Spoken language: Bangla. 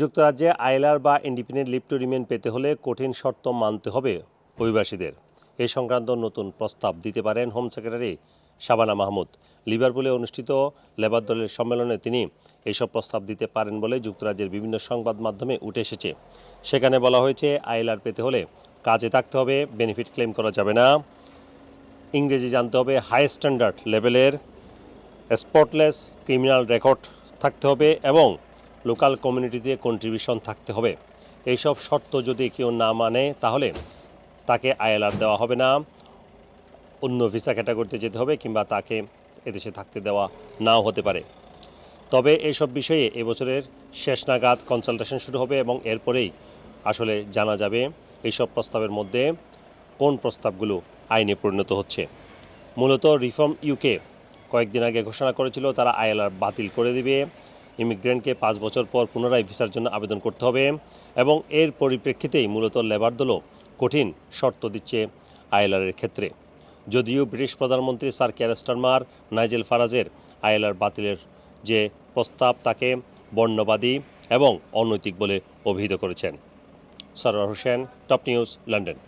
যুক্তরাজ্যে আইলার বা ইন্ডিপেন্ডেন্ট লিভ টু রিমেন পেতে হলে কঠিন শর্ত মানতে হবে অভিবাসীদের। এ সংক্রান্ত নতুন প্রস্তাব দিতে পারেন হোম সেক্রেটারি শাবানা মাহমুদ। লিভারপুলে অনুষ্ঠিত লেবার দলের সম্মেলনে তিনি এসব প্রস্তাব দিতে পারেন বলে যুক্তরাজ্যের বিভিন্ন সংবাদ মাধ্যমে উঠে এসেছে। সেখানে বলা হয়েছে আইলার পেতে হলে কাজে থাকতে হবে, বেনিফিট ক্লেম করা যাবে না। ইংরেজি জানতে হবে, হাই স্ট্যান্ডার্ড লেভেলের স্পটলেস ক্রিমিনাল রেকর্ড থাকতে হবে এবং লোকাল কমিউনিটিতে কন্ট্রিবিউশন থাকতে হবে। এইসব শর্ত যদি কেউ না মানে তাহলে তাকে আইএলআর দেওয়া হবে না। অন্য ভিসা ক্যাটাগরিতে যেতে হবে কিংবা তাকে এদেশে থাকতে দেওয়া নাও হতে পারে। তবে এইসব বিষয়ে এবছরের শেষ নাগাদ কনসালটেশন শুরু হবে এবং এরপরেই আসলে জানা যাবে এইসব প্রস্তাবের মধ্যে কোন প্রস্তাবগুলো আইনে পরিণত হচ্ছে। মূলত রিফর্ম ইউকে কয়েকদিন আগে ঘোষণা করেছিল, তারা আইএলআর বাতিল করে দিবে। ইমিগ্রেন্টকে পাঁচ বছর পর পুনরায় ভিসার জন্য আবেদন করতে হবে এবং এর পরিপ্রেক্ষিতেই মূলত লেবার দলও কঠিন শর্ত দিচ্ছে আইএলআরের ক্ষেত্রে। যদিও ব্রিটিশ প্রধানমন্ত্রী স্যার কেয়ার স্টারমার নাইজেল ফারাজের আইএলআর বাতিলের যে প্রস্তাব তাকে বর্ণবাদী এবং অনৈতিক বলে অভিহিত করেছেন। Sarwar Hossain, top news, London.